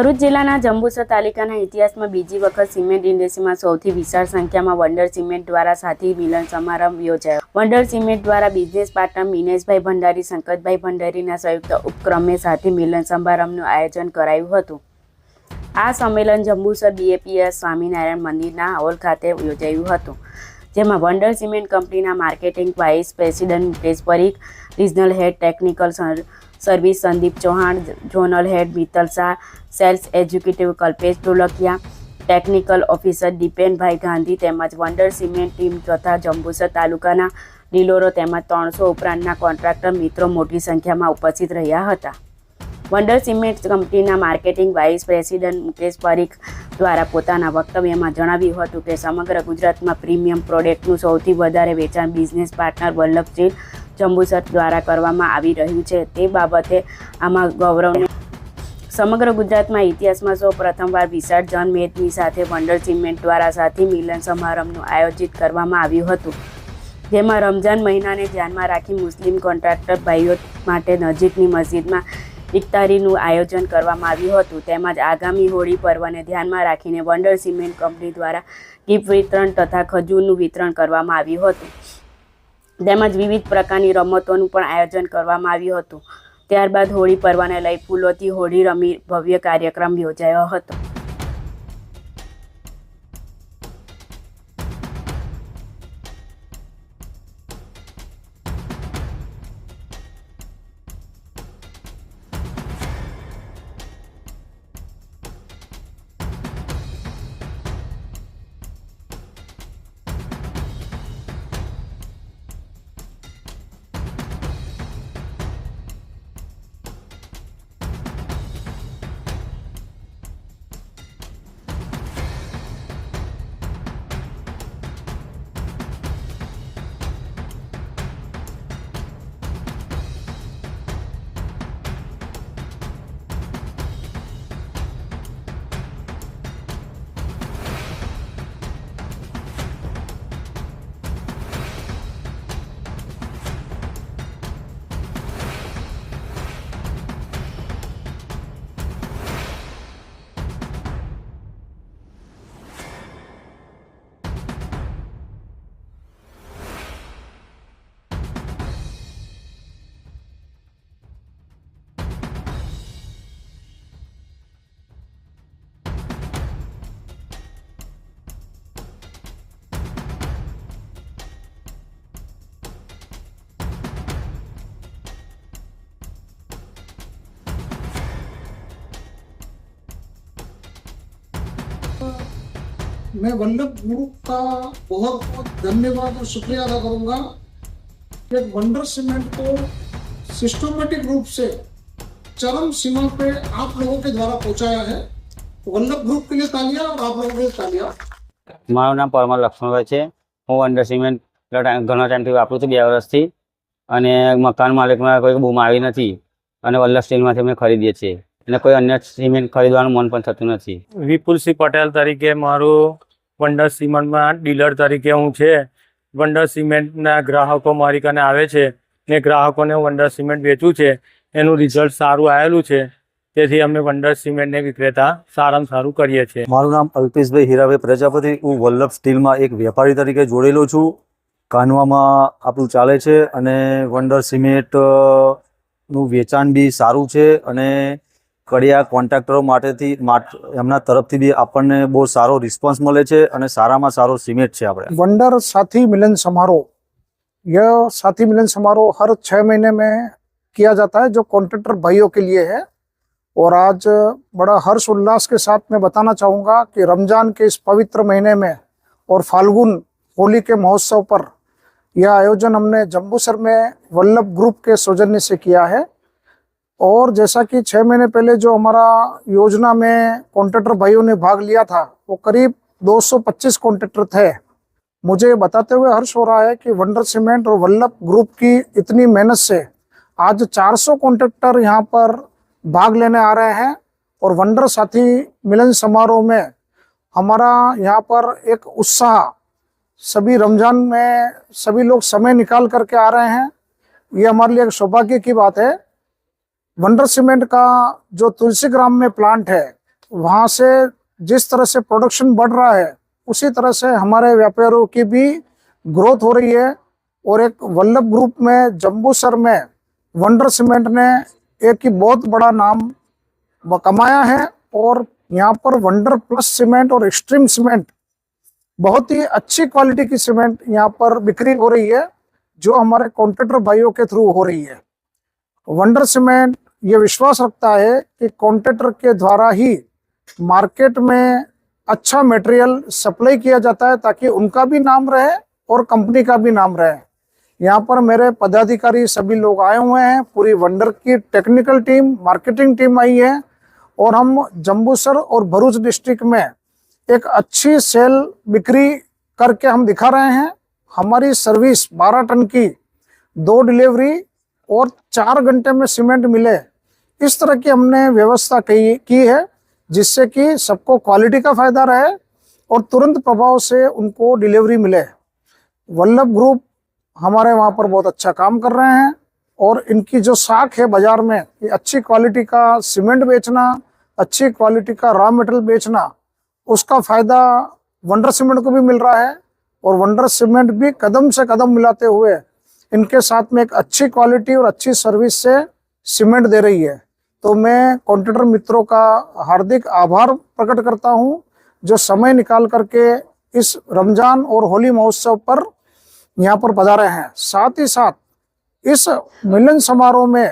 ભરૂચ જિલ્લાના જંબુસર તાલુકાના ઇતિહાસમાં બીજી વખત સિમેન્ટ ઇન્ડસ્ટ્રીમાં સૌથી વિશાળ સંખ્યામાં વંડર સિમેન્ટ દ્વારા સાથી મિલન સમારંભ યોજાયો. વંડર સિમેન્ટ દ્વારા બિઝનેસ પાર્ટનર મિનેશભાઈ ભંડારી, શંકરભાઈ ભંડારીના સંયુક્ત ઉપક્રમે સાથી મિલન સમારંભનું આયોજન કરાયું હતું. આ સંમેલન જંબુસર બીએપીએસ સ્વામિનારાયણ મંદિરના હોલ ખાતે યોજાયું હતું, જેમાં વંડર સિમેન્ટ કંપનીના marketing vice president Mukesh Parikh, regional head technical service Sandeep Chauhan, zonal head Mittal Shah, sales executive Kalpesh Dholakia, technical officer Dipenbhai Gandhi તેમજ વંડર સિમેન્ટ ટીમ તથા જંબુસર તાલુકાના ડીલોરો તેમજ ત્રણસો ઉપરાંતના કોન્ટ્રાક્ટર મિત્રો મોટી સંખ્યામાં ઉપસ્થિત રહ્યા હતા. વંડર સિમેન્ટ કંપનીના marketing vice president Mukesh Parikh દ્વારા પોતાના વક્તવ્યમાં જણાવ્યું હતું કે સમગ્ર ગુજરાતમાં પ્રીમિયમ પ્રોડક્ટનું સૌથી વધારે વેચાણ બિઝનેસ પાર્ટનર વલ્લભજી જંબુસર દ્વારા કરવામાં આવી રહ્યું છે. તે બાબતે આમાં ગૌરવ સમગ્ર ગુજરાતમાં ઇતિહાસમાં સૌ પ્રથમવાર વિશાળ જનમેદની સાથે વંડર સિમેન્ટ દ્વારા સાથી મિલન સમારંભનું આયોજિત કરવામાં આવ્યું હતું. જેમાં રમઝાન મહિનાને ધ્યાનમાં રાખી મુસ્લિમ કોન્ટ્રાક્ટર ભાઈઓ માટે નજીકની મસ્જિદમાં ઇફતારીનું આયોજન કરવામાં આવ્યું હતું. તેમજ આગામી હોળી પર્વને ધ્યાનમાં રાખીને વંડર સિમેન્ટ કંપની દ્વારા ગિફ્ટ વિતરણ તથા ખજૂરનું વિતરણ કરવામાં આવ્યું હતું. તેમજ વિવિધ પ્રકારની રમતોનું પણ આયોજન કરવામાં આવ્યું હતું. ત્યારબાદ હોળી પર્વને લઈ ફૂલોથી હોળી રમી ભવ્ય કાર્યક્રમ યોજાયો હતો. मैं वल्लभ ग्रुप का बहुत बहुत धन्यवाद और शुक्रिया अदा करूंगा कि वंडर सीमेंट को सिस्टमेटिक रूप से चरम सीमा पे आप लोगों के द्वारा पहुंचाया है वल्लभ ग्रुप के लिए तालियां और आप लोगों के लिए तालियां મારું નામ પરમાર લક્ષ્મણભાઈ છે હું અંડર સિમેન્ટ ઘણા ટાઈમ- ઘણા ટાઈમથી વાપરું છું બે વર્ષથી અને મકાન માલિકમાં કોઈ બૂમ આવી નથી અને વલ્લભ સ્ટીલમાંથી અમે ખરીદીએ છીએ અને કોઈ અન્ય સિમેન્ટ ખરીદવાનું મન પણ થતું નથી. વિપુલસિંહ પટેલ તરીકે મારું વંડર સિમેન્ટમાં ડીલર તરીકે હું છે. વંડર સિમેન્ટના ગ્રાહકો મારી કને આવે છે. ને ગ્રાહકોને વંડર સિમેન્ટ વેચું છે. એનું રિઝલ્ટ સારું આવેલું છે. તેથી અમે વંડર સિમેન્ટને વિક્રેતા સારામાં સારું કરીએ છીએ. મારું નામ અલ્પેશભાઈ હીરાભાઈ પ્રજાપતિ. હું વલ્લભ સ્ટીલમાં એક વેપારી તરીકે જોડેલો છું. કાનવામાં આપણું ચાલે છે અને વંડર સિમેન્ટનું વેચાણ બી સારું છે અને કડિયા કોન્ટ્રાક્ટરો માટેથી માટ- એમના તરફથી બી આપણને બહુ સારો રિસ્પોન્સ મળે છે અને સારામાં સારો સિમેન્ટ છે આપણે वंडर साथी मिलन समारोह यह साथी मिलन समारोह हर छह महीने में किया जाता है जो कॉन्ट्रैक्टर भाइयों के लिए है और आज बड़ा हर्ष उल्लास के साथ मैं बताना चाहूँगा कि रमजान के इस पवित्र महीने में और फाल्गुन होली के महोत्सव पर यह आयोजन हमने जम्बूसर में वल्लभ ग्रुप के सौजन्य से किया है और जैसा कि छः महीने पहले जो हमारा योजना में कॉन्ट्रैक्टर भाइयों ने भाग लिया था, वो करीब 225 कॉन्ट्रैक्टर थे। मुझे बताते हुए हर्ष हो रहा है कि वंडर सीमेंट और वल्लभ ग्रुप की इतनी मेहनत से आज 400 कॉन्ट्रैक्टर यहाँ पर भाग लेने आ रहे हैं और वंडर साथी मिलन समारोह में हमारा यहाँ पर एक उत्साह, सभी रमज़ान में सभी लोग समय निकाल करके आ रहे हैं। ये हमारे लिए एक सौभाग्य की बात है वंडर सीमेंट का जो तुलसी ग्राम में प्लांट है, वहाँ से जिस तरह से प्रोडक्शन बढ़ रहा है, उसी तरह से हमारे व्यापारियों की भी ग्रोथ हो रही है। और एक वल्लभ ग्रुप में, जम्बूसर में वंडर सीमेंट ने एक ही बहुत बड़ा नाम कमाया है। और यहाँ पर वंडर प्लस सीमेंट और एक्सट्रीम सीमेंट, बहुत ही अच्छी क्वालिटी की सीमेंट यहाँ पर बिक्री हो रही है, जो हमारे कॉन्ट्रेक्टर भाइयों के थ्रू हो रही है। वंडर सीमेंट ये विश्वास रखता है कि कॉन्ट्रेक्टर के द्वारा ही मार्केट में अच्छा मटेरियल सप्लाई किया जाता है ताकि उनका भी नाम रहे और कंपनी का भी नाम रहे। यहाँ पर मेरे पदाधिकारी सभी लोग आए हुए हैं, पूरी वंडर की टेक्निकल टीम मार्केटिंग टीम आई है और हम जम्बूसर और भरूच डिस्ट्रिक्ट में एक अच्छी सेल बिक्री करके हम दिखा रहे हैं। हमारी सर्विस 12 टन की, दो डिलीवरी और चार घंटे में सीमेंट मिले। इस तरह की हमने व्यवस्था की की है, जिससे कि सबको क्वालिटी का फ़ायदा रहे और तुरंत प्रभाव से उनको डिलीवरी मिले। वल्लभ ग्रुप हमारे वहाँ पर बहुत अच्छा काम कर रहे हैं और इनकी जो साख है बाज़ार में कि अच्छी क्वालिटी का सीमेंट बेचना, अच्छी क्वालिटी का रॉ मेटेरियल बेचना, उसका फ़ायदा वंडर सीमेंट को भी मिल रहा है और वंडर सीमेंट भी कदम से कदम मिलाते हुए इनके साथ में एक अच्छी क्वालिटी और अच्छी सर्विस से सीमेंट दे रही है तो मैं कॉन्ट्रैक्टर मित्रों का हार्दिक आभार प्रकट करता हूँ जो समय निकाल करके इस रमजान और होली महोत्सव पर यहाँ पर पधारे हैं साथ ही साथ इस मिलन समारोह में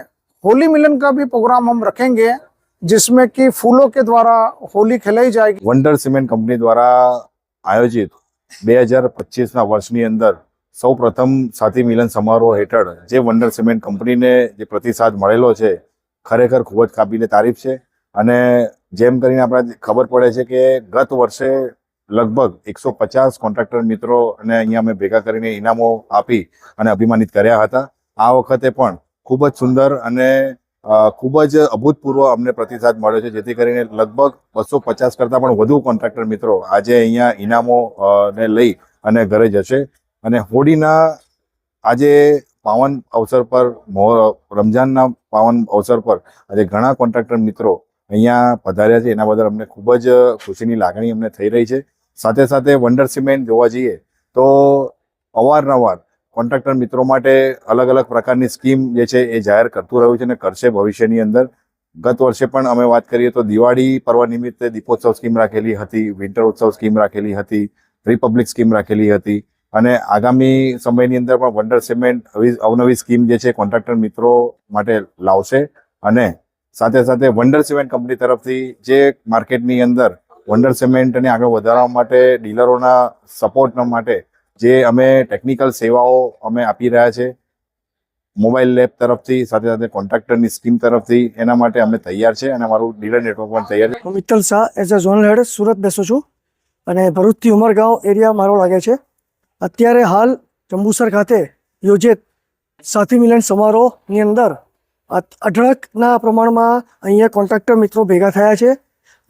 होली मिलन का भी प्रोग्राम हम रखेंगे जिसमें कि फूलों के द्वारा होली खिलाई जाएगी વંડર સિમેન્ટ કંપની દ્વારા આયોજિત બે હજાર પચીસના વર્ષની અંદર સૌ પ્રથમ સાથી મિલન સમારોહ હેઠળ જે વંડર સિમેન્ટ કંપનીને જે પ્રતિસાદ મળેલો છે, ખરેખર ખૂબ જ કાબિલે તારીફ છે. અને જેમ કરીને આપણે ખબર પડે છે કે ગત વર્ષે લગભગ એકસો પચાસ કોન્ટ્રાક્ટર મિત્રો અને અહીંયા અમે ભેગા કરીને ઇનામો આપી અને અભિમાનિત કર્યા હતા. આ વખતે પણ ખૂબ જ સુંદર અને ખૂબ જ અભૂતપૂર્વ અમને પ્રતિસાદ મળ્યો છે, જેથી કરીને લગભગ બસો પચાસ કરતાં પણ વધુ કોન્ટ્રાક્ટર મિત્રો આજે અહીંયા ઇનામો ને લઈ અને ઘરે જશે. અને હોળીના આજે પાવન અવસર પર રમઝાનના પાવન અવસર પર આજે ઘણા કોન્ટ્રાક્ટર મિત્રો અહીંયા પધાર્યા છે. એના બદલ અમને ખૂબ જ ખુશીની લાગણી અમને થઈ રહી છે. સાથે સાથે વંડર સિમેન્ટ જોવા જઈએ તો અવારનવાર કોન્ટ્રાક્ટર મિત્રો માટે અલગ અલગ પ્રકારની સ્કીમ જે છે એ જાહેર કરતું રહ્યું છે અને કરશે ભવિષ્યની અંદર. ગત વર્ષે પણ અમે વાત કરીએ તો દિવાળી પર્વ નિમિત્તે દીપોત્સવ સ્કીમ રાખેલી હતી, વિન્ટર ઉત્સવ સ્કીમ રાખેલી હતી, રિપબ્લિક સ્કીમ રાખેલી હતી. અને આગામી સમયની અંદર પણ વંડર સિમેન્ટ અવનવી સ્કીમ જે છે, કોન્ટ્રાક્ટર મિત્રો માટે લાવશે. અને સાથે સાથે વંડર સિમેન્ટ કંપની તરફથી જે માર્કેટની અંદર વંડર સિમેન્ટને આગળ વધારવા માટે ડીલરોના સપોર્ટ માટે જે અમે ટેકનિકલ સેવાઓ અમે આપી રહ્યા છે, મોબાઈલ લેબ તરફથી, સાથે સાથે કોન્ટ્રાક્ટરની સ્કીમ તરફથી, એના માટે અમે તૈયાર છે અને અમારું ડીલર નેટવર્ક પણ તૈયાર છે. Mittal Shah, as a zonal head, Surat બેસું છું. અને ભરૂચથી ઉમરગાંવ એરિયા મારો લાગે છે. અત્યારે હાલ જંબુસર ખાતે યોજિત સાથી મિલન સમારોહની અંદર અઢળકના પ્રમાણમાં અહીંયા કોન્ટ્રાક્ટર મિત્રો ભેગા થયા છે.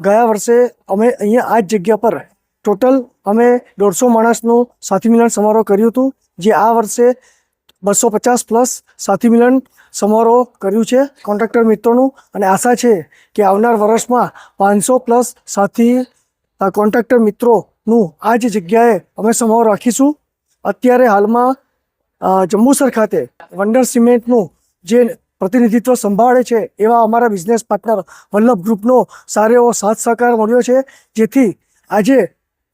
ગયા વર્ષે અમે અહીંયા આ જ જગ્યા પર ટોટલ અમે દોઢસો માણસનું સાથી મિલન સમારોહ કર્યું હતું, જે આ વર્ષે બસો પચાસ પ્લસ સાથી મિલન સમારોહ કર્યું છે કોન્ટ્રાક્ટર મિત્રોનું. અને આશા છે કે આવનાર વર્ષમાં પાંચસો પ્લસ સાથી કોન્ટ્રાક્ટર મિત્રોનું આ જ જગ્યાએ અમે સમારોહ રાખીશું. અત્યારે હાલમાં જંબુસર ખાતે વંડર સિમેન્ટનું જે પ્રતિનિધિત્વ સંભાળે છે, એવા અમારા બિઝનેસ પાર્ટનર વલ્લભ ગ્રુપનો સારો એવો સાથ સહકાર મળ્યો છે. જેથી આજે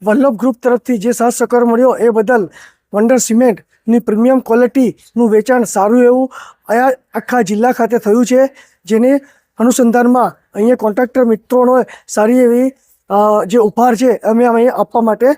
વલ્લભ ગ્રુપ તરફથી જે સાથ સહકાર મળ્યો, એ બદલ વંડર સિમેન્ટની પ્રીમિયમ ક્વોલિટીનું વેચાણ સારું એવું આ આખા જિલ્લા ખાતે થયું છે. જેને અનુસંધાનમાં અહીંયા કોન્ટ્રાક્ટર મિત્રોનો સારી એવી જે ઉપહાર છે, અમે અમે આપવા માટે